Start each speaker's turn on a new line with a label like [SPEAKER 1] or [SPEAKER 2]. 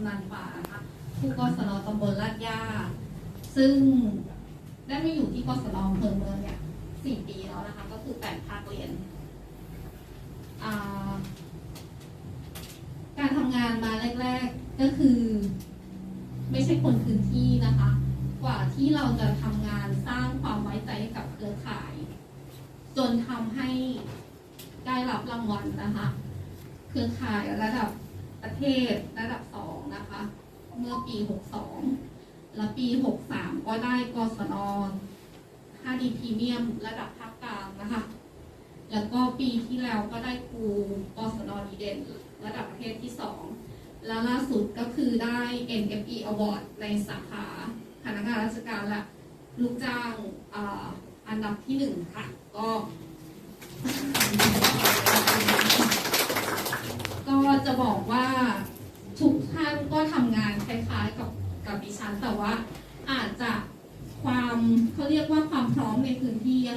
[SPEAKER 1] ำนาญป่านะคะผู้กศนตำบลลาดย่า ซึ่งได้มาอยู่ที่กศนอำเภอเมืองเนี่ยสี่ปีแล้วนะคะ ก็คือแปดภาคเรียน การทำงานมาแรก ๆก็คือ ไม่ใช่คนพื้นที่นะคะ กว่าที่เราจะทำงานสร้างความไว้ใจให้กับเครือข่าย จนทำให้ได้รับรางวัลนะคะ เครือข่ายระดับประเทศระดับ เมื่อปี 62 และปี 63 ก็ได้กศน 5D พรีเมียมระดับภาคกลางนะคะ แล้วก็ปีที่แล้วก็ได้ครูกศนดีเด่นระดับประเทศที่ 2 แล้วล่าสุดก็คือได้ NFE Award ในสาขาพนักงานราชการและลูกจ้างอ,อันดับที่หนึ่งค่ะ ก็ ก็จะบอกว่าทุกท่านก็ทำงานคล้ายๆกับกับดิฉัน แต่ ว่าอาจจะความเขาเรียกว่าความพร้อมในพื้นที่อะค่ะ